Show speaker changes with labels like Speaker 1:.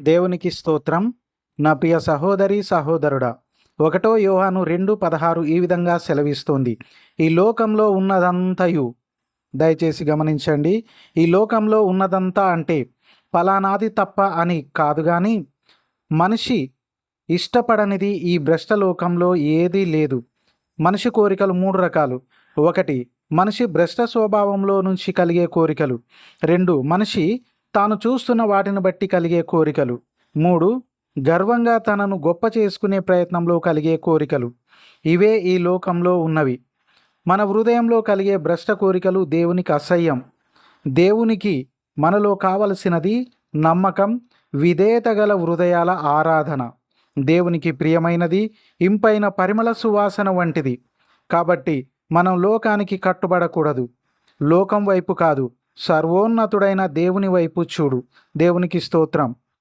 Speaker 1: దేవునికి స్తోత్రం. నా ప్రియ సహోదరి సహోదరుడా ఒకటో యోహాను రెండు పదహారు ఈ విధంగా సెలవిస్తోంది. ఈ లోకంలో ఉన్నదంతయు దయచేసి గమనించండి. ఈ లోకంలో ఉన్నదంతా అంటే ఫలానాది తప్ప అని కాదు కానీ మనిషి ఇష్టపడనిది ఈ భ్రష్ట లోకంలో ఏదీ లేదు. మనిషి కోరికలు మూడు రకాలు. ఒకటి మనిషి భ్రష్ట స్వభావంలో నుంచి కలిగే కోరికలు. రెండు మనిషి తాను చూస్తున్న వాటిని బట్టి కలిగే కోరికలు. మూడు గర్వంగా తనను గొప్ప చేసుకునే ప్రయత్నంలో కలిగే కోరికలు. ఇవే ఈ లోకంలో ఉన్నవి. మన హృదయంలో కలిగే భ్రష్ట కోరికలు దేవునికి అసహ్యం. దేవునికి మనలో కావలసినది నమ్మకం విధేయత గల హృదయాల ఆరాధన. దేవునికి ప్రియమైనది ఇంపైన పరిమళ సువాసన వంటిది. కాబట్టి మనం లోకానికి కట్టుబడకూడదు. లోకం వైపు కాదు. సర్వోన్నతుడైన దేవుని వైపు చూడు. దేవునికి స్తోత్రం.